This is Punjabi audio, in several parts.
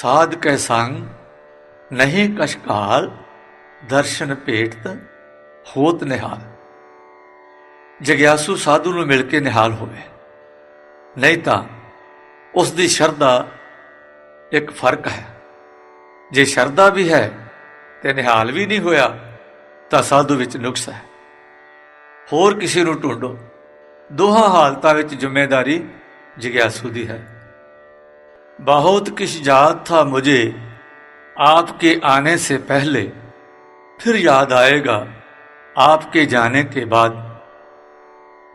ਸਾਧ ਕੈ ਸੰਗ, ਨਹੀਂ ਕਸ਼ਕਾਲ ਦਰਸ਼ਨ ਭੇਟਤ ਹੋਤ ਨਿਹਾਲ। ਜਗਿਆਸੂ ਸਾਧੂ ਨੂੰ ਮਿਲ ਕੇ ਨਿਹਾਲ ਹੋਵੇ। ਨਹੀਂ ਤਾਂ ਉਸ ਦੀ ਸ਼ਰਧਾ ਇੱਕ ਫ਼ਰਕ ਹੈ। ਜੇ ਸ਼ਰਧਾ ਵੀ ਹੈ ਤੇ ਨਿਹਾਲ ਵੀ ਨਹੀਂ ਹੋਇਆ, ਤਾਂ ਸਾਧੂ ਵਿੱਚ ਨੁਕਸ ਹੈ। ਹੋਰ ਕਿਸੇ ਨੂੰ ਢੂੰਡੋ ਦੋਹਾਂ ਹਾਲਤਾਂ ਵਿੱਚ ਜ਼ਿੰਮੇਵਾਰੀ ਜਗਿਆਸੂ ਦੀ ਹੈ। बहुत किस याद था मुझे आपके आने से पहले फिर याद आएगा आपके जाने के बाद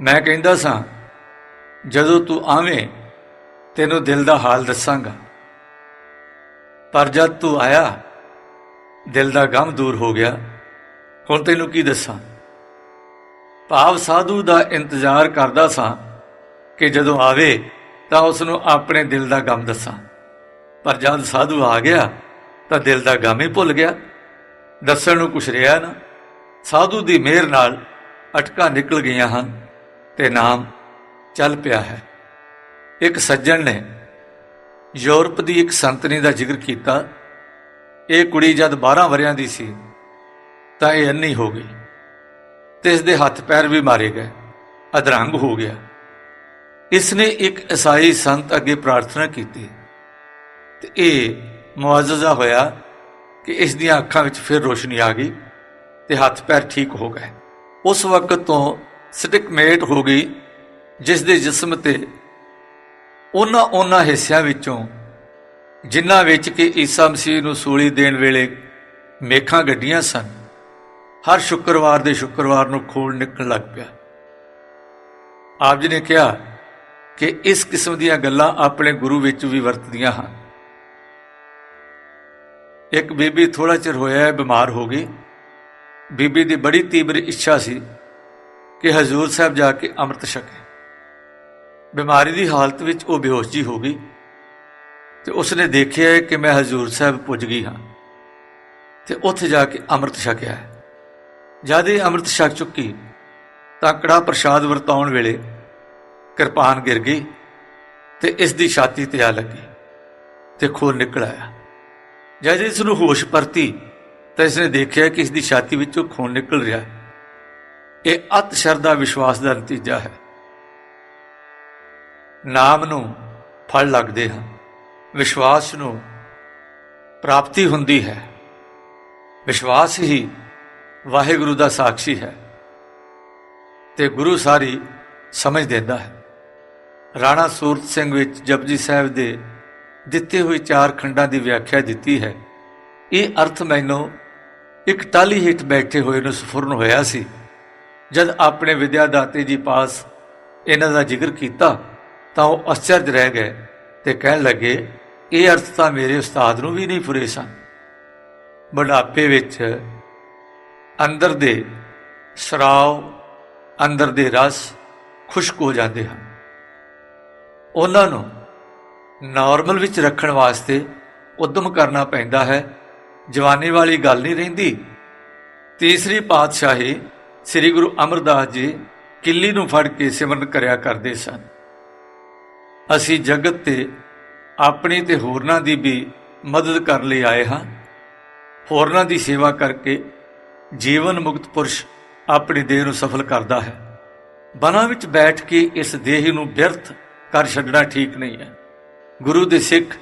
ਮੈਂ ਕਹਿੰਦਾ ਸਾਂ ਜਦੋਂ ਤੂੰ ਆਵੇਂ ਤੈਨੂੰ ਦਿਲ ਦਾ ਹਾਲ ਦੱਸਾਂਗਾ ਪਰ ਜਦ ਤੂੰ ਆਇਆ ਦਿਲ ਦਾ ਗਮ ਦੂਰ ਹੋ ਗਿਆ ਹੁਣ ਤੈਨੂੰ ਕੀ ਦੱਸਾਂ ਭਾਵ ਸਾਧੂ ਦਾ ਇੰਤਜ਼ਾਰ ਕਰਦਾ ਸਾਂ ਕਿ ਜਦੋਂ ਆਵੇ ਤਾਂ ਉਸ ਨੂੰ ਆਪਣੇ ਦਿਲ ਦਾ ਗਮ ਦੱਸਾਂ। ਪਰ ਜਦ ਸਾਧੂ ਆ ਗਿਆ, ਤਾਂ ਦਿਲ ਦਾ ਗਮ ਹੀ ਭੁੱਲ ਗਿਆ। ਦੱਸਣ ਨੂੰ ਕੁਛ ਰਿਹਾ ਨਾ, ਸਾਧੂ ਦੀ ਮਿਹਰ ਨਾਲ ਅਟਕਾਂ ਨਿਕਲ ਗਈਆਂ ਹਨ ਤੇ ਨਾਮ ਚੱਲ ਪਿਆ ਹੈ। ਇੱਕ ਸੱਜਣ ਨੇ ਯੂਰਪ ਦੀ ਇੱਕ ਸੰਤਨੀ ਦਾ ਜ਼ਿਕਰ ਕੀਤਾ, ਇਹ ਕੁੜੀ ਜਦ 12 ਵਰਿਆਂ ਦੀ ਸੀ, ਤਾਂ ਇਹ ਅੰਨੀ ਹੋ ਗਈ ਤੇ ਇਸ ਦੇ ਹੱਥ ਪੈਰ ਵੀ ਮਾਰੇ ਗਏ, ਅਧਰੰਗ ਹੋ ਗਿਆ। ਇਸ ਨੇ ਇੱਕ ਈਸਾਈ ਸੰਤ ਅੱਗੇ ਪ੍ਰਾਰਥਨਾ ਕੀਤੀ ਤੇ ਇਹ ਮੁਆਜ਼ਜ਼ਾ ਹੋਇਆ ਕਿ ਇਸ ਦੀਆਂ ਅੱਖਾਂ ਵਿੱਚ ਫਿਰ ਰੋਸ਼ਨੀ ਆ ਗਈ ਤੇ ਹੱਥ ਪੈਰ ਠੀਕ ਹੋ ਗਏ। ਉਸ ਵਕਤ ਤੋਂ ਸਟਿਕਮੇਟ ਹੋ ਗਈ, ਜਿਸ ਦੇ ਜਿਸਮ ਤੇ ਉਹਨਾਂ ਉਹਨਾਂ ਹਿੱਸਿਆਂ ਵਿੱਚੋਂ ਜਿਨ੍ਹਾਂ ਵਿੱਚ ਕਿ ਈਸਾ ਮਸੀਹ ਨੂੰ ਸੂਲੀ ਦੇਣ ਵੇਲੇ ਮੇਖਾਂ ਗੱਡੀਆਂ ਸਨ, ਹਰ ਸ਼ੁੱਕਰਵਾਰ ਦੇ ਸ਼ੁੱਕਰਵਾਰ ਨੂੰ ਖੂਨ ਨਿਕਲਣ ਲੱਗ ਪਿਆ। ਆਪ ਜੀ ਨੇ ਕਿਹਾ ਕਿ ਇਸ ਕਿਸਮ ਦੀਆਂ ਗੱਲਾਂ ਆਪਣੇ ਗੁਰੂ ਵਿੱਚ ਵੀ ਵਰਤਦੀਆਂ ਹਨ। ਇੱਕ ਬੀਬੀ ਥੋੜਾ ਚਿਰ ਹੋਇਆ ਹੈ, ਬਿਮਾਰ ਹੋ ਗਈ। ਬੀਬੀ ਦੀ ਬੜੀ ਤੀਬਰ ਇੱਛਾ ਸੀ ਕਿ ਹਜ਼ੂਰ ਸਾਹਿਬ ਜਾ ਕੇ ਅੰਮ੍ਰਿਤ ਛਕੇ। ਬਿਮਾਰੀ ਦੀ ਹਾਲਤ ਵਿੱਚ ਉਹ ਬੇਹੋਸ਼ ਜੀ ਹੋ ਗਈ ਤੇ ਉਸਨੇ ਦੇਖਿਆ ਕਿ ਮੈਂ ਹਜ਼ੂਰ ਸਾਹਿਬ ਪੁੱਜ ਗਈ ਹਾਂ ਤੇ ਉੱਥੇ ਜਾ ਕੇ ਅੰਮ੍ਰਿਤ ਛਕਿਆ ਜਦ ਇਹ ਅੰਮ੍ਰਿਤ ਛਕ ਚੁੱਕੀ ਤਾਂ ਕੜਾ ਪ੍ਰਸ਼ਾਦ ਵਰਤਾਉਣ ਵੇਲੇ ਕਿਰਪਾਨ ਗਿਰ ਗਈ ਤੇ ਇਸ ਦੀ ਛਾਤੀ ਤੇ ਆ ਲੱਗੀ ਤੇ ਖੂਨ ਨਿਕਲ ਆਇਆ। ਜਦ ਇਸ ਨੂੰ ਹੋਸ਼ ਪਰਤੀ ਤਾਂ ਇਸਨੇ ਦੇਖਿਆ ਕਿ ਇਸ ਦੀ ਛਾਤੀ ਵਿੱਚੋਂ ਖੂਨ ਨਿਕਲ ਰਿਹਾ ਹੈ। ਇਹ ਅਤ ਸ਼ਰਧਾ ਵਿਸ਼ਵਾਸ ਦਾ ਨਤੀਜਾ ਹੈ। ਨਾਮ ਨੂੰ ਫਲ ਲੱਗਦੇ ਹਨ। ਵਿਸ਼ਵਾਸ ਨੂੰ ਪ੍ਰਾਪਤੀ ਹੁੰਦੀ ਹੈ। ਵਿਸ਼ਵਾਸ ਹੀ ਵਾਹਿਗੁਰੂ ਦਾ ਸਾਖੀ ਹੈ ਤੇ ਗੁਰੂ ਸਾਰੀ ਸਮਝ ਦਿੰਦਾ ਹੈ। ਰਾਣਾ ਸੂਰਤ ਸਿੰਘ ਵਿੱਚ ਜਪਜੀ ਸਾਹਿਬ ਦੇ ਦਿੱਤੇ ਹੋਏ ਚਾਰ ਖੰਡਾਂ ਦੀ ਵਿਆਖਿਆ ਦਿੱਤੀ ਹੈ। ਇਹ ਅਰਥ ਮੈਨੂੰ ਇੱਕ ਟਾਲੀ ਹੇਠ ਬੈਠੇ ਹੋਏ ਨੂੰ ਸਫੁਰਨ ਹੋਇਆ ਸੀ। ਜਦ ਆਪਣੇ ਵਿਦਿਆ ਦਾਤੇ ਜੀ ਪਾਸ ਇਹਨਾਂ ਦਾ ਜ਼ਿਕਰ ਕੀਤਾ, ਤਾਂ ਉਹ ਅਚਰਜ ਰਹਿ ਗਏ ਤੇ ਕਹਿਣ ਲੱਗੇ, ਇਹ ਅਰਥ ਤਾਂ ਮੇਰੇ ਉਸਤਾਦ ਨੂੰ ਵੀ ਨਹੀਂ ਫੁਰੇ ਸਨ। ਬੁਢਾਪੇ ਵਿੱਚ ਅੰਦਰ ਦੇ ਸ਼ਰਾਵ, ਅੰਦਰ ਦੇ ਰਸ ਖੁਸ਼ਕ ਹੋ ਜਾਂਦੇ ਹਨ। ਉਹਨਾਂ ਨੂੰ ਨਾਰਮਲ ਵਿੱਚ ਰੱਖਣ ਵਾਸਤੇ ਉਦਮ ਕਰਨਾ ਪੈਂਦਾ ਹੈ। ਜਵਾਨੀ ਵਾਲੀ ਗੱਲ ਨਹੀਂ ਰਹਿੰਦੀ। ਤੀਸਰੀ ਪਾਤਸ਼ਾਹੀ ਸ੍ਰੀ ਗੁਰੂ ਅਮਰਦਾਸ ਜੀ ਕਿੱਲੀ ਨੂੰ ਫੜ ਕੇ ਸਿਮਰਨ ਕਰਿਆ ਕਰਦੇ ਸਨ। ਅਸੀਂ ਜਗਤ ਤੇ ਆਪਣੀ ਤੇ ਹੋਰਨਾਂ ਦੀ ਵੀ ਮਦਦ ਕਰਨ ਲਈ ਆਏ ਹਾਂ। ਹੋਰਨਾਂ ਦੀ ਸੇਵਾ ਕਰਕੇ ਜੀਵਨ ਮੁਕਤ ਪੁਰਸ਼ ਆਪਣੀ ਦੇਹ ਨੂੰ ਸਫਲ ਕਰਦਾ ਹੈ। ਬਨਾਂ ਵਿੱਚ ਬੈਠ ਕੇ ਇਸ ਦੇਹ ਨੂੰ ਵਿਅਰਥ ਕਰ ਛੱਡਣਾ ਠੀਕ ਨਹੀਂ ਹੈ। ਗੁਰੂ ਦੇ ਸਿੱਖ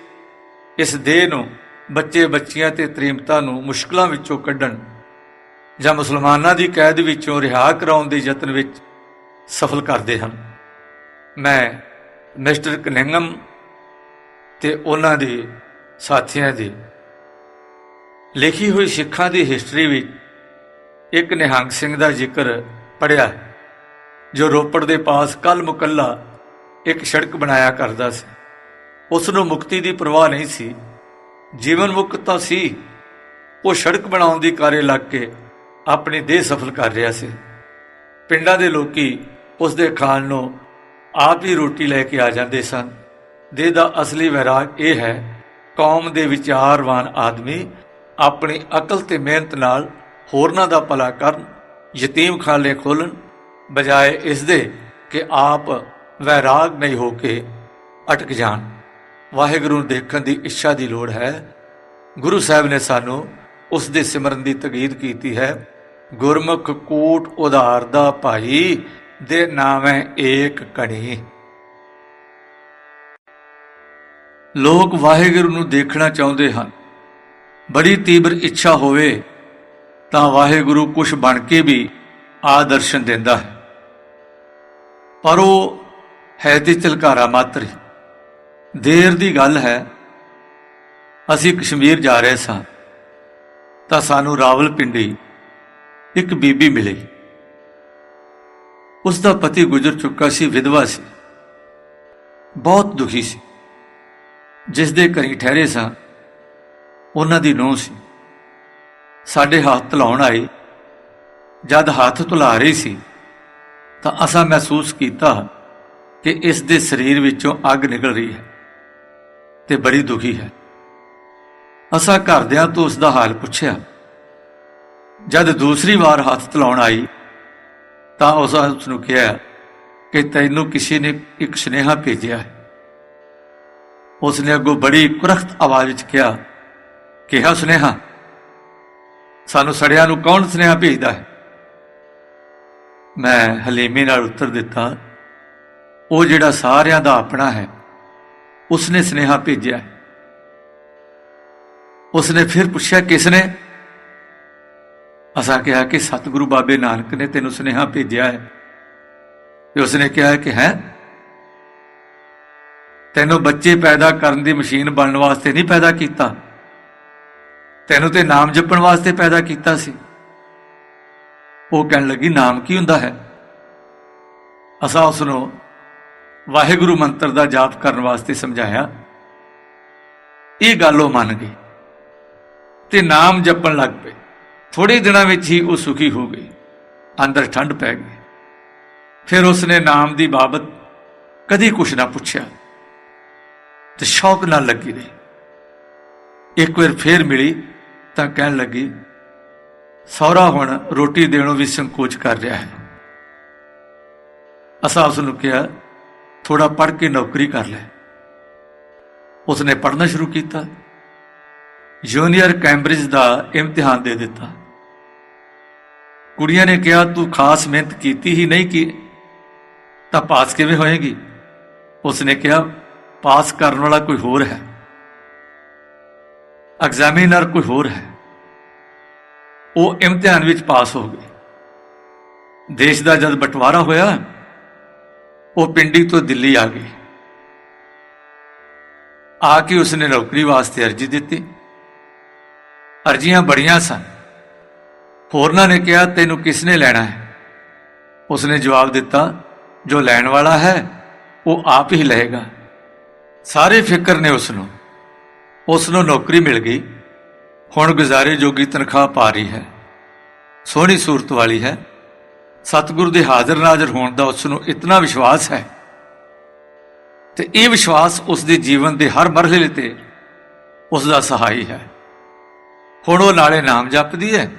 ਇਸ ਦੇਹ ਨੂੰ ਬੱਚੇ ਬੱਚੀਆਂ ਤੇ ਤ੍ਰੀਮਤਾ ਨੂੰ ਮੁਸ਼ਕਲਾਂ ਵਿੱਚੋਂ ਕੱਢਣ ਜਾਂ ਮੁਸਲਮਾਨਾਂ ਦੀ ਕੈਦ ਵਿੱਚੋਂ ਰਿਹਾ ਕਰਾਉਣ ਦੇ ਯਤਨ ਵਿੱਚ ਸਫਲ ਕਰਦੇ ਹਨ। ਮੈਂ ਮਿਸਟਰ ਕਨਿੰਗਮ ਤੇ ਉਹਨਾਂ ਦੇ ਸਾਥੀਆਂ ਦੀ ਲਿਖੀ ਹੋਈ ਸਿੱਖਾਂ ਦੀ ਹਿਸਟਰੀ ਵਿੱਚ ਇੱਕ ਨਿਹੰਗ ਸਿੰਘ ਦਾ ਜ਼ਿਕਰ ਪੜਿਆ ਜੋ ਰੋਪੜ ਦੇ ਪਾਸ ਕੱਲ ਮੁਕੱਲਾ ਇੱਕ ਸੜਕ ਬਣਾਇਆ ਕਰਦਾ ਸੀ। ਉਸ ਨੂੰ ਮੁਕਤੀ ਦੀ ਪਰਵਾਹ ਨਹੀਂ ਸੀ। ਜੀਵਨ ਮੁਕਤ ਤਾਂ ਸੀ। ਉਹ ਸੜਕ ਬਣਾਉਣ ਦੀ ਕਾਰੇ ਲੱਗ ਕੇ ਆਪਣੀ ਦੇਹ ਸਫਲ ਕਰ ਰਿਹਾ ਸੀ। ਪਿੰਡਾਂ ਦੇ ਲੋਕੀ ਉਸ ਦੇ ਖਾਣ ਨੂੰ ਆਪ ਹੀ ਰੋਟੀ ਲੈ ਕੇ ਆ ਜਾਂਦੇ ਸਨ। ਦੇਹ ਦਾ ਅਸਲੀ ਵਿਰਾਗ ਇਹ ਹੈ, ਕੌਮ ਦੇ ਵਿਚਾਰਵਾਨ ਆਦਮੀ ਆਪਣੀ ਅਕਲ ਤੇ ਮਿਹਨਤ ਨਾਲ ਹੋਰਨਾਂ ਦਾ ਭਲਾ ਕਰਨ, ਯਤੀਮ ਖਾਲੇ ਖੋਲਣ ਬਜਾਏ ਇਸ ਦੇ ਕਿ ਆਪ ਵੈਰਾਗ ਨਹੀਂ ਹੋ ਕੇ ਅਟਕ ਜਾਣ। ਵਾਹਿਗੁਰੂ ਨੂੰ ਦੇਖਣ ਦੀ ਇੱਛਾ ਦੀ ਲੋੜ ਹੈ। ਗੁਰੂ ਸਾਹਿਬ ਨੇ ਸਾਨੂੰ ਉਸ ਦੇ ਸਿਮਰਨ ਦੀ ਤਗੀਦ ਕੀਤੀ ਹੈ। ਗੁਰਮੁਖ ਕੂਟ ਉਧਾਰ ਦਾ ਭਾਈ, ਦੇ ਨਾਮੈ ਏਕ ਕਣੀ। ਲੋਕ ਵਾਹਿਗੁਰੂ ਨੂੰ ਦੇਖਣਾ ਚਾਹੁੰਦੇ ਹਨ। ਬੜੀ ਤੀਬਰ ਇੱਛਾ ਹੋਵੇ ਤਾਂ ਵਾਹਿਗੁਰੂ ਕੁਛ ਬਣ ਕੇ ਵੀ ਆਦਰਸ਼ਨ ਦਿੰਦਾ ਹੈ। ਪਰ ਉਹ ਹੈ ਤੇ ਝਲਕਾਰਾ ਮਾਤਰ ਦੇਰ ਦੀ ਗੱਲ ਹੈ, ਅਸੀਂ ਕਸ਼ਮੀਰ ਜਾ ਰਹੇ ਸਾਂ, ਤਾਂ ਸਾਨੂੰ ਰਾਵਲਪਿੰਡੀ ਇੱਕ ਬੀਬੀ ਮਿਲੀ। ਉਸ ਦਾ ਪਤੀ ਗੁਜ਼ਰ ਚੁੱਕਾ ਸੀ, ਵਿਧਵਾ ਸੀ। ਬਹੁਤ ਦੁਖੀ ਸੀ। ਜਿਸ ਦੇ ਘਰੀ ਠਹਿਰੇ ਸਾਂ, ਉਹਨਾਂ ਦੀ ਨੂੰਹ ਸੀ। ਸਾਡੇ ਹੱਥ ਧੁਲਾਉਣ ਆਈ। ਜਦ ਹੱਥ ਧੁਲਾ ਰਹੀ ਸੀ, ਤਾਂ ਅਸਾਂ ਮਹਿਸੂਸ ਕੀਤਾ ਕਿ ਇਸ ਦੇ ਸਰੀਰ ਵਿੱਚੋਂ ਅੱਗ ਨਿਕਲ ਰਹੀ ਹੈ ਤੇ ਬੜੀ ਦੁਖੀ ਹੈ। ਅਸਾਂ ਘਰਦਿਆਂ ਤੋਂ ਉਸ ਦਾ ਹਾਲ ਪੁੱਛਿਆ। ਜਦ ਦੂਸਰੀ ਵਾਰ ਹੱਥ ਧਲਾਉਣ ਆਈ, ਤਾਂ ਉਸ ਉਸ ਨੂੰ ਕਿਹਾ ਕਿ ਤੈਨੂੰ ਕਿਸੇ ਨੇ ਇੱਕ ਸੁਨੇਹਾ ਭੇਜਿਆ ਹੈ। ਉਸ ਨੇ ਅੱਗੋਂ ਬੜੀ ਕੁਰਖਤ ਆਵਾਜ਼ ਵਿੱਚ ਕਿਹਾ ਕਿਹਾ ਸੁਨੇਹਾ? ਸਾਨੂੰ ਸੜਿਆਂ ਨੂੰ ਕੌਣ ਸੁਨੇਹਾ ਭੇਜਦਾ ਹੈ? ਮੈਂ ਹਲੀਮੀ ਨਾਲ ਉੱਤਰ ਦਿੱਤਾ ਉਹ ਜਿਹੜਾ ਸਾਰਿਆਂ ਦਾ ਆਪਣਾ ਹੈ, ਉਸਨੇ ਸੁਨੇਹਾ ਭੇਜਿਆ ਹੈ। ਉਸਨੇ ਫਿਰ ਪੁੱਛਿਆ, ਕਿਸ ਨੇ? ਅਸਾਂ ਕਿਹਾ ਕਿ ਸਤਿਗੁਰੂ ਬਾਬੇ ਨਾਨਕ ਨੇ ਤੈਨੂੰ ਸੁਨੇਹਾ ਭੇਜਿਆ ਹੈ। ਤੇ ਉਸਨੇ ਕਿਹਾ ਕਿ ਹੈ? ਤੈਨੂੰ ਬੱਚੇ ਪੈਦਾ ਕਰਨ ਦੀ ਮਸ਼ੀਨ ਬਣਨ ਵਾਸਤੇ ਨਹੀਂ ਪੈਦਾ ਕੀਤਾ। ਤੈਨੂੰ ਤੇ ਨਾਮ ਜਪਣ ਵਾਸਤੇ ਪੈਦਾ ਕੀਤਾ ਸੀ। ਉਹ ਕਹਿਣ ਲੱਗੀ, ਨਾਮ ਕੀ ਹੁੰਦਾ ਹੈ? ਅਸਾਂ ਉਸ ਨੂੰ ਵਾਹਿਗੁਰੂ ਮੰਤਰ ਦਾ ਜਾਪ ਕਰਨ ਵਾਸਤੇ ਸਮਝਾਇਆ। ਇਹ ਗੱਲ ਉਹ ਮੰਨ ਗਈ ਤੇ ਨਾਮ ਜਪਣ ਲੱਗ ਪਏ। ਥੋੜੇ ਦਿਨਾਂ ਵਿੱਚ ਹੀ ਉਹ ਸੁਖੀ ਹੋ ਗਈ ਅੰਦਰ ਠੰਡ ਪੈ ਗਈ। ਫਿਰ ਉਸਨੇ ਨਾਮ ਦੀ ਬਾਬਤ ਕਦੀ ਕੁਛ ਨਾ ਪੁੱਛਿਆ ਤੇ ਸ਼ੌਕ ਨਾਲ ਲੱਗੀ ਰਹੀ। ਇੱਕ ਵਾਰ ਫੇਰ ਮਿਲੀ ਤਾਂ ਕਹਿਣ ਲੱਗੀ, ਸਹੁਰਾ ਹੁਣ ਰੋਟੀ ਦੇਣੋਂ ਵੀ ਸੰਕੋਚ ਕਰ ਰਿਹਾ ਹੈ। ਅਸਾਂ ਉਸ ਨੂੰ ਕਿਹਾ ਥੋੜਾ ਪੜ੍ਹ ਕੇ ਨੌਕਰੀ ਕਰ ਲੈ। ਉਸਨੇ ਪੜ੍ਹਨਾ ਸ਼ੁਰੂ ਕੀਤਾ। ਜੂਨੀਅਰ ਕੈਂਬਰਿਜ ਦਾ ਇਮਤਿਹਾਨ ਦੇ ਦਿੱਤਾ। ਕੁੜੀਆਂ ਨੇ ਕਿਹਾ, ਤੂੰ ਖਾਸ ਮਿਹਨਤ ਕੀਤੀ ਹੀ ਨਹੀਂ ਕਿ ਤਾਂ ਪਾਸ ਕਿਵੇਂ ਹੋਏਗੀ? ਉਸਨੇ ਕਿਹਾ, ਪਾਸ ਕਰਨ ਵਾਲਾ ਕੋਈ ਹੋਰ ਹੈ। ਐਗਜ਼ਾਮੀਨਰ ਕੋਈ ਹੋਰ ਹੈ। ਉਹ ਇਮਤਿਹਾਨ ਵਿੱਚ ਪਾਸ ਹੋ ਗਏ। ਦੇਸ਼ ਦਾ ਜਦ ਬਟਵਾਰਾ ਹੋਇਆ ਉਹ ਪਿੰਡੀ ਤੋਂ ਦਿੱਲੀ ਆ ਗਈ। ਆ ਕੇ ਉਸਨੇ ਨੌਕਰੀ ਵਾਸਤੇ ਅਰਜ਼ੀ ਦਿੱਤੀ। ਅਰਜ਼ੀਆਂ ਬੜੀਆਂ ਸਨ। ਹੋਰਨਾਂ ਨੇ ਕਿਹਾ, ਤੈਨੂੰ ਕਿਸ ਨੇ ਲੈਣਾ ਹੈ? ਉਸਨੇ ਜਵਾਬ ਦਿੱਤਾ, ਜੋ ਲੈਣ ਵਾਲਾ ਹੈ, ਉਹ ਆਪ ਹੀ ਲਏਗਾ। ਸਾਰੇ ਫਿਕਰ ਨੇ ਉਸ ਨੂੰ ਉਸ ਨੂੰ ਨੌਕਰੀ ਮਿਲ ਗਈ। ਹੁਣ ਗੁਜ਼ਾਰੇ ਜੋਗੀ ਤਨਖਾਹ ਪਾ ਰਹੀ ਹੈ। ਸੋਹਣੀ ਸੂਰਤ ਵਾਲੀ ਹੈ। ਸਤਿਗੁਰੂ ਦੇ ਹਾਜ਼ਰ ਨਾਜ਼ਰ ਹੋਣ ਦਾ ਉਸ ਨੂੰ ਇਤਨਾ ਵਿਸ਼ਵਾਸ ਹੈ ਤੇ ਇਹ ਵਿਸ਼ਵਾਸ ਉਸ ਦੇ ਜੀਵਨ ਦੇ ਹਰ ਮਰਹਲੇ ਤੇ ਉਸ ਦਾ ਸਹਾਈ ਹੈ। ਹੁਣ ਉਹ ਨਾਲੇ ਨਾਮ ਜਪਦੀ ਹੈ,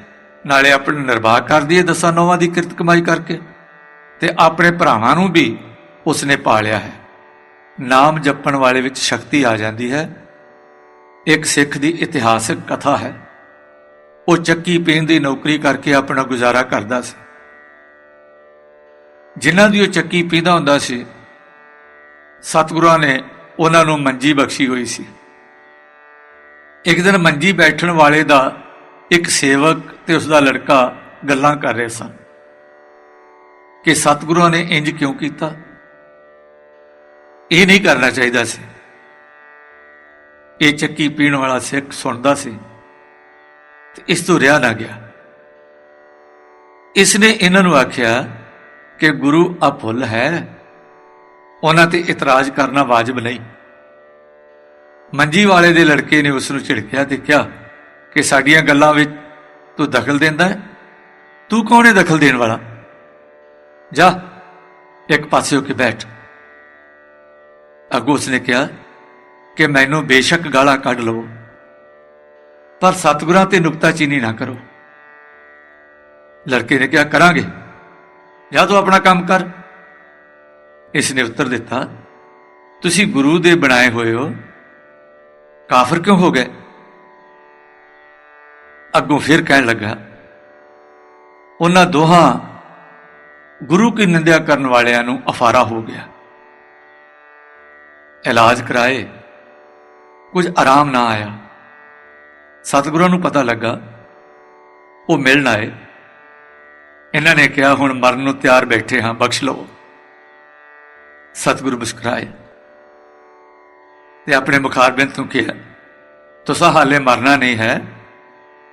ਨਾਲੇ ਆਪਣੇ ਨਿਰਵਾਹ ਕਰਦੀ ਹੈ ਦਸਾਂ ਨੌਵਾਂ ਦੀ ਕਿਰਤ ਕਮਾਈ ਕਰਕੇ ਤੇ ਆਪਣੇ ਭਰਾਵਾਂ ਨੂੰ ਵੀ ਉਸਨੇ ਪਾਲਿਆ ਹੈ। ਨਾਮ ਜਪਣ ਵਾਲੇ ਵਿੱਚ ਸ਼ਕਤੀ ਆ ਜਾਂਦੀ ਹੈ। ਇੱਕ ਸਿੱਖ ਦੀ ਇਤਿਹਾਸਕ ਕਥਾ ਹੈ। ਉਹ ਚੱਕੀ ਪੀਣ ਦੀ ਨੌਕਰੀ ਕਰਕੇ ਆਪਣਾ ਗੁਜ਼ਾਰਾ ਕਰਦਾ ਸੀ। ਜਿਨ੍ਹਾਂ ਦੀ ਉਹ ਚੱਕੀ ਪੀਂਦਾ ਹੁੰਦਾ ਸੀ, ਸਤਿਗੁਰਾਂ ਨੇ ਉਹਨਾਂ ਨੂੰ ਮੰਜੀ ਬਖਸ਼ੀ ਹੋਈ ਸੀ। ਇੱਕ ਦਿਨ ਮੰਜੀ ਬੈਠਣ ਵਾਲੇ ਦਾ ਇੱਕ ਸੇਵਕ ਤੇ ਉਸ ਦਾ ਲੜਕਾ ਗੱਲਾਂ ਕਰ ਰਹੇ ਸਨ ਕਿ ਸਤਿਗੁਰਾਂ ਨੇ ਇੰਜ ਕਿਉਂ ਕੀਤਾ? ਇਹ ਨਹੀਂ ਕਰਨਾ ਚਾਹੀਦਾ ਸੀ। ਇਹ ਚੱਕੀ ਪੀਣ ਵਾਲਾ ਸਿੱਖ ਸੁਣਦਾ ਸੀ ਤੇ ਇਸ ਤੋਂ ਰਿਹਾ ਨਾ ਗਿਆ। ਇਸ ਨੇ ਇਹਨਾਂ ਨੂੰ ਆਖਿਆ ਕਿ ਗੁਰੂ ਅਭੁੱਲ ਹੈ। ਉਹਨਾਂ ਤੇ ਇਤਰਾਜ਼ ਕਰਨਾ ਵਾਜਬ ਨਹੀਂ। ਮੰਜੀ ਵਾਲੇ ਦੇ ਲੜਕੇ ਨੇ ਉਸ ਨੂੰ ਝਿੜਕਿਆ ਤੇ ਕਿਹਾ ਕਿ ਸਾਡੀਆਂ ਗੱਲਾਂ ਵਿੱਚ ਤੂੰ ਦਖਲ ਦਿੰਦਾ ਹੈ। ਤੂੰ ਕੌਣ ਹੈ ਦਖਲ ਦੇਣ ਵਾਲਾ? ਜਾ, ਇੱਕ ਪਾਸੇ ਹੋ ਕੇ ਬੈਠ। ਅੱਗੋਂ ਉਸਨੇ ਕਿਹਾ ਕਿ ਮੈਨੂੰ ਬੇਸ਼ੱਕ ਗਾਲਾਂ ਕੱਢ ਲਵੋ। ਪਰ ਸਤਿਗੁਰਾਂ ਤੇ ਨੁਕਤਾਚੀਨੀ ਨਾ ਕਰੋ। ਲੜਕੇ ਨੇ ਕਿਹਾ, ਕਰਾਂਗੇ। ਜਾਂ ਤੂੰ ਆਪਣਾ ਕੰਮ ਕਰ। ਇਸ ਨੇ ਉੱਤਰ ਦਿੱਤਾ, ਤੁਸੀਂ ਗੁਰੂ ਦੇ ਬਣਾਏ ਹੋਏ ਹੋ। ਕਾਫਰ ਕਿਉਂ ਹੋ ਗਏ? ਅੱਗੋਂ ਫਿਰ ਕਹਿਣ ਲੱਗਾ, ਉਹਨਾਂ ਦੋਹਾਂ ਗੁਰੂ ਕੀ ਨਿੰਦਿਆ ਕਰਨ ਵਾਲਿਆਂ ਨੂੰ ਅਫਾਰਾ ਹੋ ਗਿਆ। ਇਲਾਜ ਕਰਾਏ, ਕੁਝ ਆਰਾਮ ਨਾ ਆਇਆ। ਸਤਿਗੁਰਾਂ ਨੂੰ ਪਤਾ ਲੱਗਾ, ਉਹ ਮਿਲਣ ਆਏ। ਇਹਨਾਂ ਨੇ ਕਿਹਾ, ਹੁਣ ਮਰਨ ਨੂੰ ਤਿਆਰ ਬੈਠੇ ਹਾਂ, ਬਖਸ਼ ਲਓ ਸਤਿਗੁਰੂ ਮੁਸਕਰਾਏ। ਤੇ ਆਪਣੇ ਮੁਖਾਰਬਿੰਦ ਤੋਂ ਕਿਹਾ, ਤੁਸਾਂ ਹਾਲੇ ਮਰਨਾ ਨਹੀਂ ਹੈ।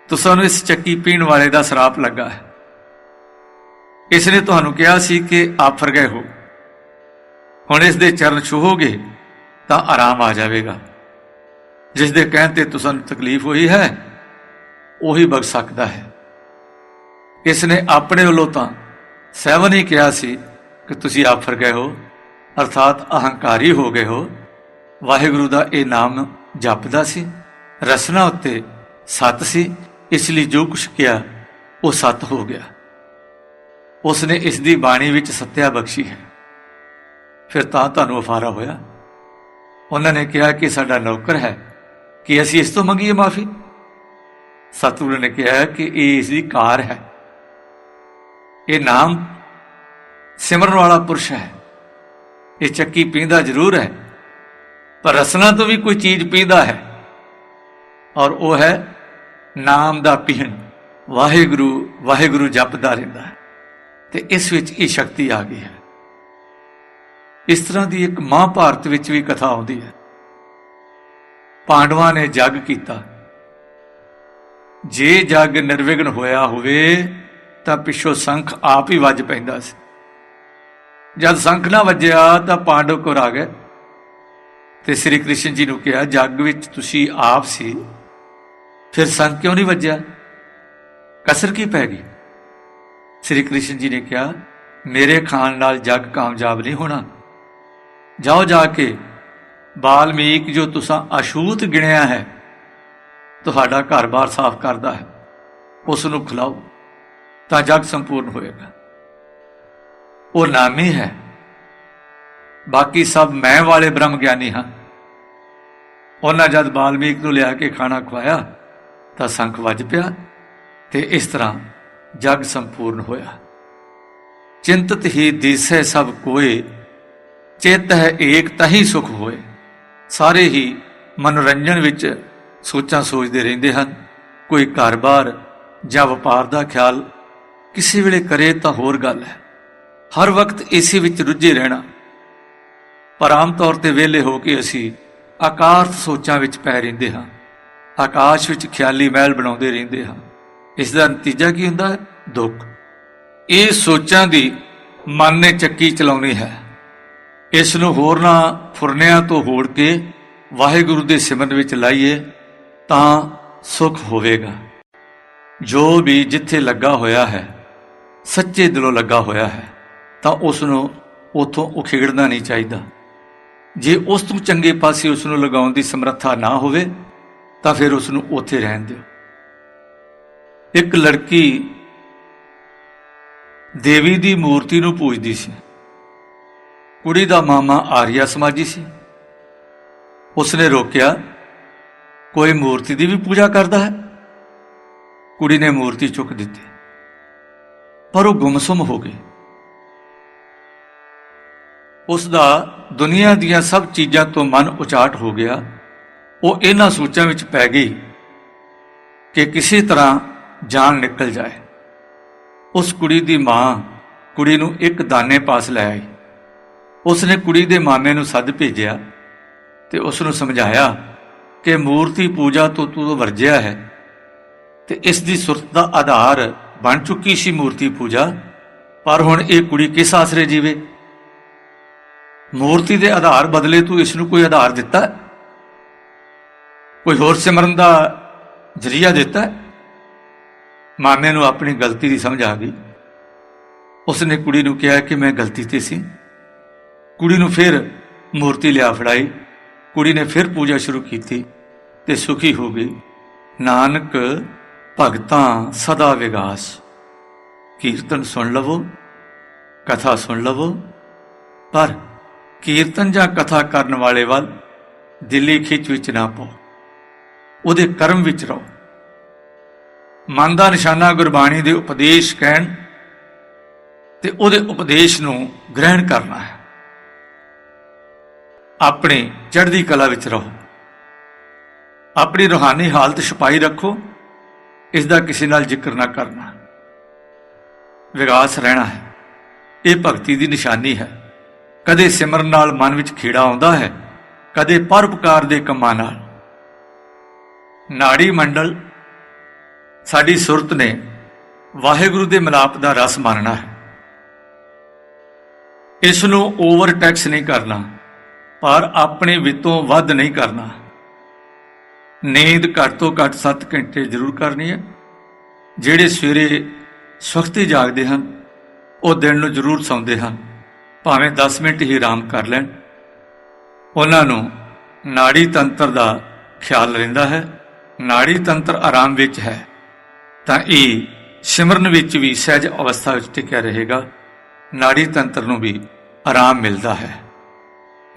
ਤੁਸਾਂ ਨੂੰ ਇਸ ਚੱਕੀ ਪੀਣ ਵਾਲੇ ਦਾ ਸਰਾਪ ਲੱਗਾ ਹੈ। ਇਸ ਨੇ ਤੁਹਾਨੂੰ ਕਿਹਾ ਸੀ ਕਿ ਆਪ ਫਰ ਗਏ ਹੋ। ਹੁਣ ਇਸ ਦੇ ਚਰਨ ਛੂਹੋਗੇ ਤਾਂ ਆਰਾਮ ਆ ਜਾਵੇਗਾ। ਜਿਸ ਦੇ ਕਹਿਣ ਤੇ ਤੁਸਾਂ ਨੂੰ ਤਕਲੀਫ ਹੋਈ ਹੈ, ਉਹੀ ਬਖ ਸਕਦਾ ਹੈ। ਇਸ ਨੇ ਆਪਣੇ ਵੱਲੋਂ ਤਾਂ ਸਹਿਵਨ ਹੀ ਕਿਹਾ ਸੀ ਕਿ ਤੁਸੀਂ ਆਫ਼ਰ ਗਏ ਹੋ, ਅਰਥਾਤ ਅਹੰਕਾਰੀ ਹੋ ਗਏ ਹੋ। ਵਾਹਿਗੁਰੂ ਦਾ ਇਹ ਨਾਮ ਜਪਦਾ ਸੀ, ਰਸਨਾ ਉੱਤੇ ਸਤ ਸੀ, ਇਸ ਲਈ ਜੋ ਕੁਛ ਕਿਹਾ, ਉਹ ਸਤ ਹੋ ਗਿਆ। ਉਸ ਨੇ ਇਸ ਦੀ ਬਾਣੀ ਵਿੱਚ ਸੱਤਿਆ ਬਖਸ਼ੀ ਹੈ। ਫਿਰ ਤਾਂ ਤੁਹਾਨੂੰ ਅਫਾਰਾ ਹੋਇਆ। ਉਹਨਾਂ ਨੇ ਕਿਹਾ ਕਿ ਸਾਡਾ ਨੌਕਰ ਹੈ, ਕਿ ਅਸੀਂ ਇਸ ਤੋਂ ਮੰਗੀਏ ਮਾਫੀ? ਸਤਿਗੁਰੂ ਨੇ ਕਿਹਾ ਕਿ ਇਹ ਇਸ ਦੀ ਕਾਰ ਹੈ। ਇਹ ਨਾਮ ਸਿਮਰਨ ਵਾਲਾ ਪੁਰਸ਼ ਹੈ। ਇਹ ਚੱਕੀ ਪੀਂਦਾ ਜ਼ਰੂਰ ਹੈ, ਪਰ ਰਸਨਾ ਤੋਂ ਵੀ ਕੋਈ ਚੀਜ਼ ਪੀਂਦਾ ਹੈ। ਔਰ ਉਹ ਹੈ ਨਾਮ ਦਾ ਪੀਣ ਵਾਹਿਗੁਰੂ ਵਾਹਿਗੁਰੂ ਜਪਦਾ ਰਹਿੰਦਾ ਹੈ। ਤੇ ਇਸ ਵਿੱਚ ਇਹ ਸ਼ਕਤੀ ਆ ਗਈ ਹੈ। ਇਸ ਤਰ੍ਹਾਂ ਦੀ ਇੱਕ ਮਹਾਭਾਰਤ ਵਿੱਚ ਵੀ ਕਥਾ ਆਉਂਦੀ ਹੈ। ਪਾਂਡਵਾਂ ਨੇ ਜੱਗ ਕੀਤਾ। ਜੇ ਜੱਗ ਨਿਰਵਿਘਨ ਹੋਇਆ ਹੋਵੇ ਤਾਂ ਪਿੱਛੋਂ ਸੰਖ ਆਪ ਹੀ ਵੱਜ ਪੈਂਦਾ ਸੀ। ਜਦ ਸੰਖ ਨਾ ਵੱਜਿਆ ਤਾਂ ਪਾਂਡਵ ਕੋਲ ਆ ਗਏ ਤੇ ਸ੍ਰੀ ਕ੍ਰਿਸ਼ਨ ਜੀ ਨੂੰ ਕਿਹਾ, ਜੱਗ ਵਿੱਚ ਤੁਸੀਂ ਆਪ ਸੀ। ਫਿਰ ਸੰਖ ਕਿਉਂ ਨਹੀਂ ਵੱਜਿਆ? ਕਸਰ ਕੀ ਪੈ ਗਈ? ਸ੍ਰੀ ਕ੍ਰਿਸ਼ਨ ਜੀ ਨੇ ਕਿਹਾ, ਮੇਰੇ ਖਾਨ ਨਾਲ ਜੱਗ ਕਾਮਯਾਬ ਨਹੀਂ ਹੋਣਾ। ਜਾਓ ਜਾ ਕੇ ਬਾਲਮੀਕ ਜੋ ਤੁਸੀਂ ਅਸ਼ੂਤ ਗਿਣਿਆ ਹੈ, ਤੁਹਾਡਾ ਘਰ-ਬਾਰ ਸਾਫ਼ ਕਰਦਾ ਹੈ। ਉਸ ਨੂੰ ਖਿਲਾਓ। ਤਾਂ ਜਗ ਸੰਪੂਰਨ ਹੋਏਗਾ। ਉਹ ਨਾਮੀ ਹੈ। ਬਾਕੀ ਸਭ ਮੈਂ ਵਾਲੇ ਬ੍ਰਹਮ ਗਿਆਨੀ ਹਾਂ। ਉਹਨਾਂ ਜਦ ਬਾਲਮੀਕ ਨੂੰ ਲਿਆ ਕੇ ਖਾਣਾ ਖਵਾਇਆ, ਤਾਂ ਸੰਖ ਵੱਜ ਪਿਆ ਤੇ ਇਸ ਤਰ੍ਹਾਂ ਜਗ ਸੰਪੂਰਨ ਹੋਇਆ। ਚਿੰਤਤ ਹੀ ਦੀਸੈ ਸਭ ਕੋਏ ਚਿਤ ਹੈ ਏਕ ਤਹੀ ਸੁਖ ਹੋਏ। ਸਾਰੇ ਹੀ ਮਨੋਰੰਜਨ ਵਿੱਚ ਸੋਚਾਂ ਸੋਚਦੇ ਰਹਿੰਦੇ ਹਨ। ਕੋਈ ਘਰ-ਬਾਰ ਜਾਂ ਵਪਾਰ ਦਾ ਖਿਆਲ ਕਿਸੇ ਵੇਲੇ ਕਰੇ ਤਾਂ ਹੋਰ ਗੱਲ ਹੈ। ਹਰ ਵਕਤ ਇਸੇ ਵਿੱਚ ਰੁੱਝੇ ਰਹਿਣਾ। ਪਰ ਆਮ ਤੌਰ ਤੇ ਵਿਹਲੇ ਹੋ ਕੇ ਅਸੀਂ ਆਕਾਰਤ ਸੋਚਾਂ ਵਿੱਚ ਪੈ ਰਹਿੰਦੇ ਹਾਂ। ਆਕਾਸ਼ ਵਿੱਚ ਖਿਆਲੀ ਮਹਿਲ ਬਣਾਉਂਦੇ ਰਹਿੰਦੇ ਹਾਂ। ਇਸ ਦਾ ਨਤੀਜਾ ਕੀ ਹੁੰਦਾ ਹੈ? ਦੁੱਖ। ਇਹ ਸੋਚਾਂ ਦੀ ਮਨ ਨੇ ਚੱਕੀ ਚਲਾਉਣੀ ਹੈ। ਇਸ ਨੂੰ ਹੋਰਨਾਂ ਫੁਰਨਿਆਂ ਤੋਂ ਹੋੜ ਕੇ ਵਾਹਿਗੁਰੂ ਦੇ ਸਿਮਰਨ ਵਿੱਚ ਲਾਈਏ ਤਾਂ ਸੁਖ ਹੋਵੇਗਾ। ਜੋ ਵੀ ਜਿੱਥੇ ਲੱਗਾ ਹੋਇਆ ਹੈ ਸੱਚੇ ਦਿਲੋਂ ਲੱਗਾ ਹੋਇਆ ਹੈ, ਤਾਂ ਉਸ ਨੂੰ ਉਥੋਂ ਉਖੇੜਨਾ ਨਹੀਂ ਚਾਹੀਦਾ। ਜੇ ਉਸ ਤੋਂ ਚੰਗੇ ਪਾਸੇ ਉਸ ਨੂੰ ਲਗਾਉਣ ਦੀ ਸਮਰੱਥਾ ਨਾ ਹੋਵੇ, ਤਾਂ ਫਿਰ ਉਸ ਨੂੰ ਉੱਥੇ ਰਹਿਣ ਦਿਓ। ਇੱਕ ਲੜਕੀ ਦੇਵੀ ਦੀ ਮੂਰਤੀ ਨੂੰ ਪੂਜਦੀ ਸੀ। ਕੁੜੀ ਦਾ ਮਾਮਾ ਆਰੀਆ ਸਮਾਜੀ ਸੀ। ਉਸਨੇ ਰੋਕਿਆ, ਕੋਈ ਮੂਰਤੀ ਦੀ ਵੀ ਪੂਜਾ ਕਰਦਾ ਹੈ? ਕੁੜੀ ਨੇ ਮੂਰਤੀ ਚੁੱਕ ਦਿੱਤੀ। ਪਰ ਉਹ ਗੁੰਮਸੁਮ ਹੋ ਗਈ ਉਸ ਦਾ ਦੁਨੀਆ ਦੀਆਂ ਸਭ ਚੀਜ਼ਾਂ ਤੋਂ ਮਨ ਉਚਾਟ ਹੋ ਗਿਆ। ਉਹ ਇਹਨਾਂ ਸੋਚਾਂ ਵਿੱਚ ਪੈ ਗਈ ਕਿ ਕਿਸੇ ਤਰ੍ਹਾਂ ਜਾਨ ਨਿਕਲ ਜਾਏ। ਉਸ ਕੁੜੀ ਦੀ ਮਾਂ ਕੁੜੀ ਨੂੰ ਇੱਕ ਦਾਨੇ ਪਾਸ ਲੈ ਆਈ। ਉਸ ਨੇ ਕੁੜੀ ਦੇ ਮਾਮੇ ਨੂੰ ਸੱਦ ਭੇਜਿਆ ਤੇ ਉਸ ਨੂੰ ਸਮਝਾਇਆ ਕਿ ਮੂਰਤੀ ਪੂਜਾ ਤੋਂ ਤੂੰ ਵਰਜਿਆ ਹੈ ਤੇ ਇਸ ਦੀ ਸੁਰਤ ਦਾ ਆਧਾਰ ਬਣ ਚੁੱਕੀ ਸੀ ਮੂਰਤੀ ਪੂਜਾ, ਪਰ ਹੁਣ ਇਹ ਕੁੜੀ ਕਿਸ ਆਸਰੇ ਜੀਵੇ? ਮੂਰਤੀ ਦੇ ਆਧਾਰ ਬਦਲੇ ਤੂੰ ਇਸ ਨੂੰ ਕੋਈ ਆਧਾਰ ਦਿੱਤਾ? ਕੋਈ ਹੋਰ ਸਿਮਰਨ ਦਾ ਜਰੀਆ ਦਿੱਤਾ? ਮਾਮੇ ਨੂੰ ਆਪਣੀ ਗਲਤੀ ਦੀ ਸਮਝ ਆ ਗਈ। ਉਸਨੇ ਕੁੜੀ ਨੂੰ ਕਿਹਾ ਕਿ ਮੈਂ ਗਲਤੀ ਤੇ ਸੀ। ਕੁੜੀ ਨੂੰ ਫਿਰ ਮੂਰਤੀ ਲਿਆ ਫੜਾਈ। ਕੁੜੀ ਨੇ ਫਿਰ ਪੂਜਾ ਸ਼ੁਰੂ ਕੀਤੀ ਤੇ ਸੁਖੀ ਹੋ ਗਈ। ਨਾਨਕ ਭਗਤਾਂ ਸਦਾ ਵਿਗਾਸ। ਕੀਰਤਨ ਸੁਣ ਲਵੋ, ਕਥਾ ਸੁਣ ਲਵੋ, ਪਰ ਕੀਰਤਨ ਜਾਂ ਕਥਾ ਕਰਨ ਵਾਲੇ ਵੱਲ ਦਿੱਲੀ ਖਿੱਚ ਵਿੱਚ ਨਾ ਪਾਓ। ਉਹਦੇ ਕਰਮ ਵਿੱਚ ਰਹੋ। ਮਨ ਦਾ ਨਿਸ਼ਾਨਾ ਗੁਰਬਾਣੀ ਦੇ ਉਪਦੇਸ਼ ਕਹਿਣ ਤੇ ਉਹਦੇ ਉਪਦੇਸ਼ ਨੂੰ ਗ੍ਰਹਿਣ ਕਰਨਾ ਹੈ। ਆਪਣੇ ਚੜ੍ਹਦੀ ਕਲਾ ਵਿੱਚ ਰਹੋ। ਆਪਣੀ ਰੂਹਾਨੀ ਹਾਲਤ ਛਪਾਈ ਰੱਖੋ। ਇਸ ਦਾ ਕਿਸੇ ਨਾਲ ਜ਼ਿਕਰ ਨਾ ਕਰਨਾ। ਵਿਗਾਸ ਰਹਿਣਾ ਹੈ। ਇਹ ਭਗਤੀ ਦੀ ਨਿਸ਼ਾਨੀ ਹੈ। ਕਦੇ ਸਿਮਰਨ ਨਾਲ ਮਨ ਵਿੱਚ ਖੇੜਾ ਆਉਂਦਾ ਹੈ, ਕਦੇ ਪਰਉਪਕਾਰ ਦੇ ਕੰਮਾਂ ਨਾਲ। ਨਾੜੀ ਮੰਡਲ, ਸਾਡੀ ਸੁਰਤ ਨੇ ਵਾਹਿਗੁਰੂ ਦੇ ਮਿਲਾਪ ਦਾ ਰਸ ਮੰਨਣਾ ਹੈ। ਇਸ ਨੂੰ ਓਵਰ ਟੈਕਸ ਨਹੀਂ ਕਰਨਾ, ਪਰ ਆਪਣੇ ਵਿੱਤੋਂ ਵੱਧ ਨਹੀਂ ਕਰਨਾ। ਨੀਂਦ ਘੱਟ ਤੋਂ ਘੱਟ 7 ਘੰਟੇ ਜ਼ਰੂਰ ਕਰਨੀ ਹੈ। ਜਿਹੜੇ ਸਵੇਰੇ ਸੁਖਤੀ ਜਾਗਦੇ ਹਨ, ਉਹ ਦਿਨ ਨੂੰ ਜ਼ਰੂਰ ਸੌਂਦੇ ਹਨ। ਭਾਵੇਂ 10 ਮਿੰਟ ਹੀ ਆਰਾਮ ਕਰ ਲੈਣ। ਉਹਨਾਂ ਨੂੰ ਨਾੜੀ ਤੰਤਰ ਦਾ ਖਿਆਲ ਰਹਿੰਦਾ ਹੈ। ਨਾੜੀ ਤੰਤਰ ਆਰਾਮ ਵਿੱਚ ਹੈ। ਤਾਂ ਇਹ ਸਿਮਰਨ ਵਿੱਚ ਵੀ ਸਹਿਜ ਅਵਸਥਾ ਵਿੱਚ ਟਿਕਿਆ ਰਹੇਗਾ। ਨਾੜੀ ਤੰਤਰ ਨੂੰ ਵੀ ਆਰਾਮ ਮਿਲਦਾ ਹੈ।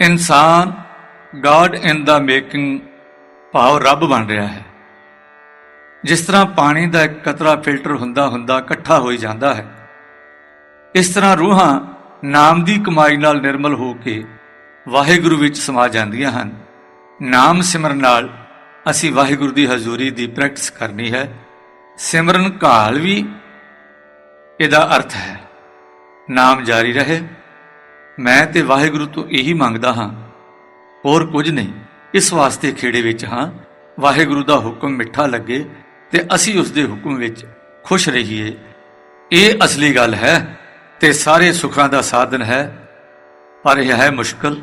ਇਨਸਾਨ ਗਾਡ ਇਨ ਦਾ ਮੇਕਿੰਗ ਭਾਵ ਰੱਬ ਬਣ ਰਿਹਾ ਹੈ। ਜਿਸ ਤਰ੍ਹਾਂ ਪਾਣੀ ਦਾ ਇੱਕ ਕਤਰਾ ਫਿਲਟਰ ਹੁੰਦਾ ਹੁੰਦਾ ਇਕੱਠਾ ਹੋਈ ਜਾਂਦਾ ਹੈ, ਇਸ ਤਰ੍ਹਾਂ ਰੂਹਾਂ ਨਾਮ ਦੀ ਕਮਾਈ ਨਾਲ ਨਿਰਮਲ ਹੋ ਕੇ ਵਾਹਿਗੁਰੂ ਵਿੱਚ ਸਮਾ ਜਾਂਦੀਆਂ ਹਨ। ਨਾਮ ਸਿਮਰਨ ਨਾਲ ਅਸੀਂ ਵਾਹਿਗੁਰੂ ਦੀ ਹਜ਼ੂਰੀ ਦੀ ਪ੍ਰੈਕਟਿਸ ਕਰਨੀ ਹੈ। ਸਿਮਰਨ ਕਾਲ ਵੀ ਇਹਦਾ ਅਰਥ ਹੈ। ਨਾਮ ਜਾਰੀ ਰਹੇ, ਮੈਂ ਤੇ ਵਾਹਿਗੁਰੂ ਤੋਂ ਇਹੀ ਮੰਗਦਾ ਹਾਂ, ਹੋਰ ਕੁਝ ਨਹੀਂ। ਇਸ ਵਾਸਤੇ ਖੇੜੇ ਵਿੱਚ ਹਾਂ। ਵਾਹਿਗੁਰੂ ਦਾ ਹੁਕਮ ਮਿੱਠਾ ਲੱਗੇ ਤੇ ਅਸੀਂ ਉਸ ਦੇ ਹੁਕਮ ਵਿੱਚ ਖੁਸ਼ ਰਹੀਏ। ਇਹ ਅਸਲੀ ਗੱਲ ਹੈ ਤੇ ਸਾਰੇ ਸੁੱਖਾਂ ਦਾ ਸਾਧਨ ਹੈ। ਪਰ ਇਹ ਹੈ ਮੁਸ਼ਕਲ।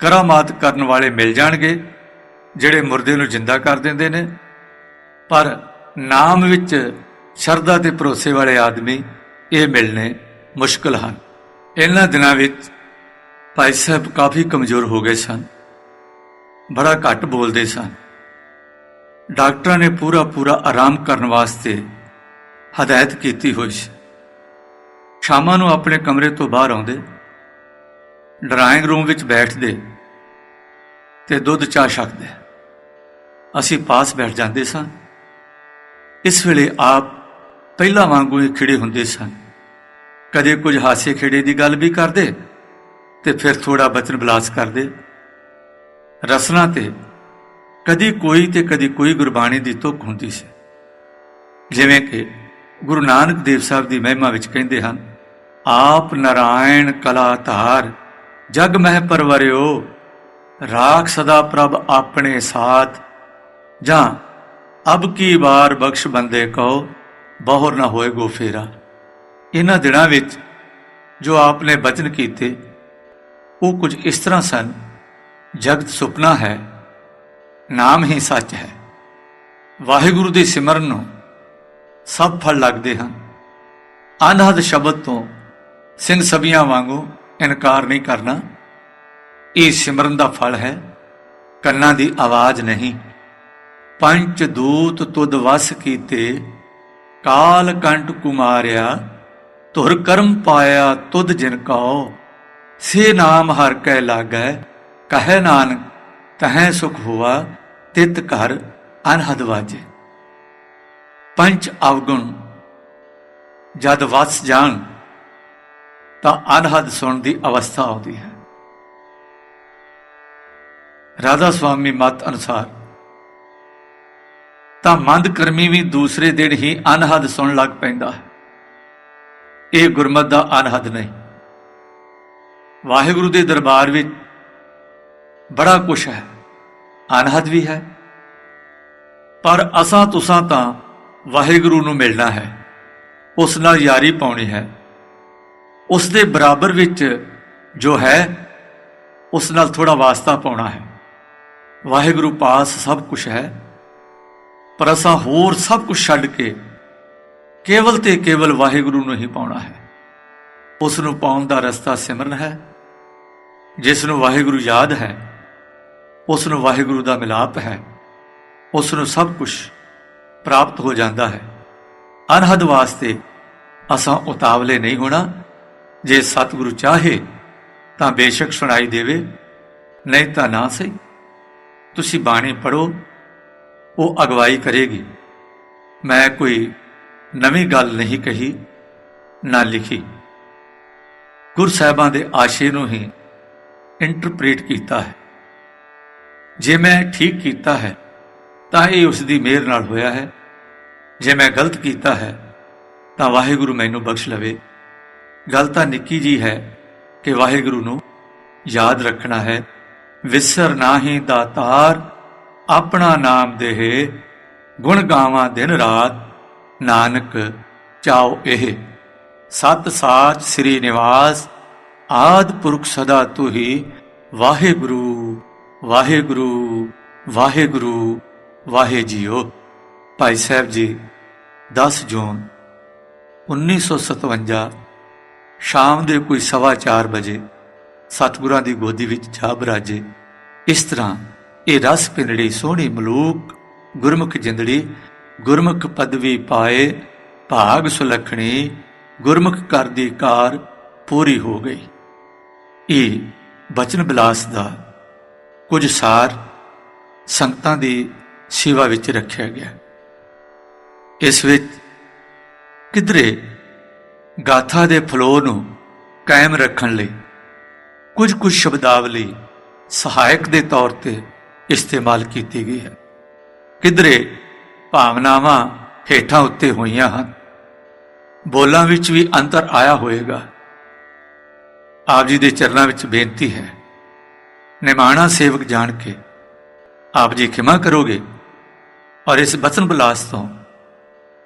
ਕਰਾਮਾਤ ਕਰਨ ਵਾਲੇ ਮਿਲ ਜਾਣਗੇ, ਜਿਹੜੇ ਮੁਰਦੇ ਨੂੰ ਜਿੰਦਾ ਕਰ ਦਿੰਦੇ ਨੇ। ਪਰ ਨਾਮ ਵਿੱਚ ਸ਼ਰਧਾ ਤੇ ਭਰੋਸੇ ਵਾਲੇ ਆਦਮੀ ਇਹ ਮਿਲਣੇ ਮੁਸ਼ਕਲ ਹਨ। ਇਹਨਾਂ ਦਿਨਾਂ ਵਿੱਚ ਭਾਈ ਸਾਹਿਬ ਕਾਫੀ ਕਮਜ਼ੋਰ ਹੋ ਗਏ ਸਨ। ਬੜਾ ਘੱਟ ਬੋਲਦੇ ਸਨ ਡਾਕਟਰਾਂ ਨੇ ਪੂਰਾ ਪੂਰਾ ਆਰਾਮ ਕਰਨ ਵਾਸਤੇ ਹਦਾਇਤ ਕੀਤੀ ਹੋਈ ਸੀ। ਸ਼ਾਮਾਂ ਨੂੰ ਆਪਣੇ ਕਮਰੇ ਤੋਂ ਬਾਹਰ ਆਉਂਦੇ, ਡਰਾਇੰਗ ਰੂਮ ਵਿੱਚ ਬੈਠਦੇ ਤੇ ਦੁੱਧ ਚਾਹ ਛਕਦੇ। ਅਸੀਂ ਪਾਸ ਬੈਠ ਜਾਂਦੇ ਸਾਂ। ਇਸ ਵੇਲੇ ਆਪ ਪਹਿਲਾਂ ਵਾਂਗੂ ਹੀ ਖਿੜੇ ਹੁੰਦੇ ਸਨ ਕਦੇ ਕੁਝ ਹਾਸੇ ਖੇੜੇ ਦੀ ਗੱਲ ਵੀ ਕਰਦੇ ਤੇ ਫਿਰ ਥੋੜਾ ਬਚਨ ਬਲਾਸ ਕਰਦੇ। ਰਸਨਾ ਤੇ ਕਦੀ ਕੋਈ ਤੇ ਕਦੀ ਕੋਈ ਗੁਰਬਾਣੀ ਦੀ ਤੁਕ ਹੁੰਦੀ ਸੀ। ਜਿਵੇਂ ਕਿ ਗੁਰੂ ਨਾਨਕ ਦੇਵ ਸਾਹਿਬ ਦੀ ਮਹਿਮਾ ਵਿੱਚ ਕਹਿੰਦੇ ਹਨ, ਆਪ ਨਰਾਇਣ ਕਲਾ ਧਾਰ, ਜਗ ਮਹਿ ਪਰਵਰਿਓ, ਰਾਖ ਸਦਾ ਪ੍ਰਭ ਆਪਣੇ ਸਾਥ, ਜਾਂ ਅਬ ਕੀ ਵਾਰ ਬਖਸ਼ ਬੰਦੇ ਕਹੋ ਬਹੁਰ ਨਾ ਹੋਏ ਗੋ ਫੇਰਾ। ਇਹਨਾਂ ਦਿਨਾਂ ਵਿੱਚ ਜੋ ਆਪਨੇ ਬਚਨ ਕੀਤੇ, ਉਹ ਕੁਝ ਇਸ ਤਰ੍ਹਾਂ ਸਨ ਜਗਤ ਸੁਪਨਾ ਹੈ, ਨਾਮ ਹੀ ਸੱਚ ਹੈ। ਵਾਹਿਗੁਰੂ ਦੇ ਸਿਮਰਨ ਨੂੰ ਸਭ ਫਲ ਲੱਗਦੇ ਹਨ। ਅਨਹਦ ਸ਼ਬਦ ਤੋਂ ਸਿੰਘ ਸਭੀਆਂ ਵਾਂਗੂ ਇਨਕਾਰ ਨਹੀਂ ਕਰਨਾ, ਇਹ ਸਿਮਰਨ ਦਾ ਫਲ ਹੈ। ਕੰਨਾਂ ਦੀ ਆਵਾਜ਼ ਨਹੀਂ। ਪੰਚ ਦੂਤ ਤੁਧ ਵਸ ਕੀਤੇ, ਕਾਲ ਕੰਟ ਕੁਮਾਰਿਆ, ਧੁਰ ਕਰਮ ਪਾਇਆ ਤੁਧ ਜਿਨ ਕਉ, ਸੇ ਨਾਮ ਹਰ ਕੈ ਲਾਗੈ ਕਹੈ ਨਾਨਕ, ਤਹੈ ਸੁਖ ਹੁਆ, ਤਿਤ ਘਰ ਅਨਹਦ ਵਾਜੇ। ਪੰਚ ਅਵਗੁਣ, ਜਦ ਵਸ ਜਾਣ, ਤਾਂ ਅਨਹਦ ਸੁਣ ਦੀ ਅਵਸਥਾ ਆਉਂਦੀ ਹੈ। ਰਾਧਾ ਸੁਆਮੀ ਮਤ ਅਨੁਸਾਰ, ਤਾਂ ਮੰਦ ਕਰਮੀ ਵੀ ਦੂਸਰੇ ਦਿਨ ਹੀ ਅਨਹਦ ਸੁਣ ਲੱਗ ਪੈਂਦਾ ਹੈ। ਇਹ ਗੁਰਮਤ ਦਾ ਅਨਹਦ ਨਹੀਂ। ਵਾਹਿਗੁਰੂ ਦੇ ਦਰਬਾਰ ਵਿੱਚ ਬੜਾ ਕੁਛ ਹੈ ਅਨਹਦ ਵੀ ਹੈ। ਪਰ ਅਸਾਂ ਤੁਸਾਂ ਤਾਂ ਵਾਹਿਗੁਰੂ ਨੂੰ ਮਿਲਣਾ ਹੈ, ਉਸ ਨਾਲ ਯਾਰੀ ਪਾਉਣੀ ਹੈ। ਉਸ ਦੇ ਬਰਾਬਰ ਵਿੱਚ ਜੋ ਹੈ, ਉਸ ਨਾਲ ਥੋੜਾ ਵਾਸਤਾ ਪਾਉਣਾ ਹੈ। ਵਾਹਿਗੁਰੂ ਪਾਸ ਸਭ ਕੁਝ ਹੈ, ਪਰ ਅਸਾਂ ਹੋਰ ਸਭ ਕੁਝ ਛੱਡ ਕੇ ਕੇਵਲ ਤੇ ਕੇਵਲ ਵਾਹਿਗੁਰੂ ਨੂੰ ਹੀ ਪਾਉਣਾ ਹੈ। ਉਸ ਨੂੰ ਪਾਉਣ ਦਾ ਰਸਤਾ ਸਿਮਰਨ ਹੈ, ਜਿਸ ਨੂੰ ਵਾਹਿਗੁਰੂ ਯਾਦ ਹੈ। ਉਸ ਨੂੰ ਵਾਹਿਗੁਰੂ ਦਾ ਮਿਲਾਪ ਹੈ। ਉਸ ਨੂੰ ਸਭ ਕੁਝ ਪ੍ਰਾਪਤ ਹੋ ਜਾਂਦਾ ਹੈ। ਅਨਹਦ ਵਾਸਤੇ ਅਸਾਂ ਉਤਾਵਲੇ ਨਹੀਂ ਹੋਣਾ। ਜੇ ਸਤਿਗੁਰੂ ਚਾਹੇ ਤਾਂ ਬੇਸ਼ੱਕ ਸੁਣਾਈ ਦੇਵੇ, ਨਹੀਂ ਤਾਂ ਨਾ ਸਹੀ। ਤੁਸੀਂ ਬਾਣੀ ਪੜੋ ਉਹ ਅਗਵਾਈ ਕਰੇਗੀ। ਮੈਂ ਕੋਈ ਨਵੀਂ ਗੱਲ ਨਹੀਂ ਕਹੀ, ਨਾ ਲਿਖੀ। ਗੁਰ ਸਾਹਿਬਾਂ ਦੇ ਆਸ਼ੇ ਨੂੰ ਹੀ ਇੰਟਰਪ੍ਰੀਟ ਕੀਤਾ ਹੈ। ਜੇ ਮੈਂ ਠੀਕ ਕੀਤਾ ਹੈ, ਤਾਂ ਇਹ ਉਸ ਦੀ ਮਿਹਰ ਨਾਲ ਹੋਇਆ ਹੈ। ਜੇ ਮੈਂ ਗਲਤ ਕੀਤਾ ਹੈ, ਤਾਂ ਵਾਹਿਗੁਰੂ ਮੈਨੂੰ ਬਖਸ਼ ਲਵੇ। ਗੱਲ ਤਾਂ ਨਿੱਕੀ ਜੀ ਹੈ ਕਿ ਵਾਹਿਗੁਰੂ ਨੂੰ ਯਾਦ ਰੱਖਣਾ ਹੈ। ਵਿਸਰ ਨਾਹੀ ਦਾਤਾਰ ਆਪਣਾ ਨਾਮ ਦੇਹੇ। ਗੁਣ ਗਾਵਾਂ ਦਿਨ ਰਾਤ, ਨਾਨਕ ਚਾਓ ਇਹ। ਸਤ ਸਾਚ ਸ੍ਰੀ ਨਿਵਾਸ, ਆਦ ਪੁਰਖ ਸਦਾ ਤੁਹੀ। ਵਾਹਿਗੁਰੂ ਵਾਹਿਗੁਰੂ ਵਾਹਿਗੁਰੂ ਵਾਹਿ ਜੀਓ ਭਾਈ ਸਾਹਿਬ ਜੀ 10 ਜੂਨ 1957 ਸ਼ਾਮ ਦੇ ਕੋਈ ਸਵਾ ਚਾਰ ਵਜੇ ਸਤਿਗੁਰਾਂ ਦੀ ਗੋਦੀ ਵਿੱਚ ਜਾ ਬਰਾਜੇ ਇਸ ਤਰ੍ਹਾਂ ਇਹ ਰਸ ਪਿੰਡੜੀ ਸੋਹਣੀ ਮਲੂਕ, ਗੁਰਮੁਖ ਜਿੰਦੜੀ, ਗੁਰਮੁਖ ਪਦਵੀ ਪਾਏ, ਭਾਗ ਸੁਲਖਣੀ, ਗੁਰਮੁਖ ਕਰਦੀ ਕਾਰ ਪੂਰੀ ਹੋ ਗਈ। ਇਹ ਬਚਨ ਬਿਲਾਸ ਦਾ ਕੁਝ ਸਾਰ ਸੰਗਤਾਂ ਦੀ ਸੇਵਾ ਵਿੱਚ ਰੱਖਿਆ ਗਿਆ। ਇਸ ਵਿੱਚ ਕਿਧਰੇ ਗਾਥਾ ਦੇ ਫਲੋ ਨੂੰ ਕਾਇਮ ਰੱਖਣ ਲਈ ਕੁਝ ਕੁਝ ਸ਼ਬਦਾਵਲੀ ਸਹਾਇਕ ਦੇ ਤੌਰ ਤੇ ਇਸਤੇਮਾਲ ਕੀਤੀ ਗਈ ਹੈ। ਕਿਧਰੇ ਭਾਵਨਾਵਾਂ ਹੇਠਾਂ ਉੱਤੇ ਹੋਈਆਂ ਹਨ। ਬੋਲਾਂ ਵਿੱਚ ਵੀ ਅੰਤਰ ਆਇਆ ਹੋਵੇਗਾ। ਆਪ ਜੀ ਦੇ ਚਰਨਾਂ ਵਿੱਚ ਬੇਨਤੀ ਹੈ ਨਿਮਾਣਾ ਸੇਵਕ ਜਾਣ ਕੇ ਆਪ ਜੀ ਖਿਮਾ ਕਰੋਗੇ ਔਰ ਇਸ ਬਚਨ ਬਲਾਸ ਤੋਂ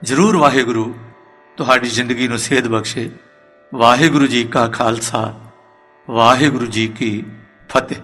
ਜ਼ਰੂਰ ਵਾਹਿਗੁਰੂ ਤੁਹਾਡੀ ਜ਼ਿੰਦਗੀ ਨੂੰ ਸੇਧ ਬਖਸ਼ੇ। ਵਾਹਿਗੁਰੂ ਜੀ ਕਾ ਖਾਲਸਾ, ਵਾਹਿਗੁਰੂ ਜੀ ਕੀ ਫਤਿਹ।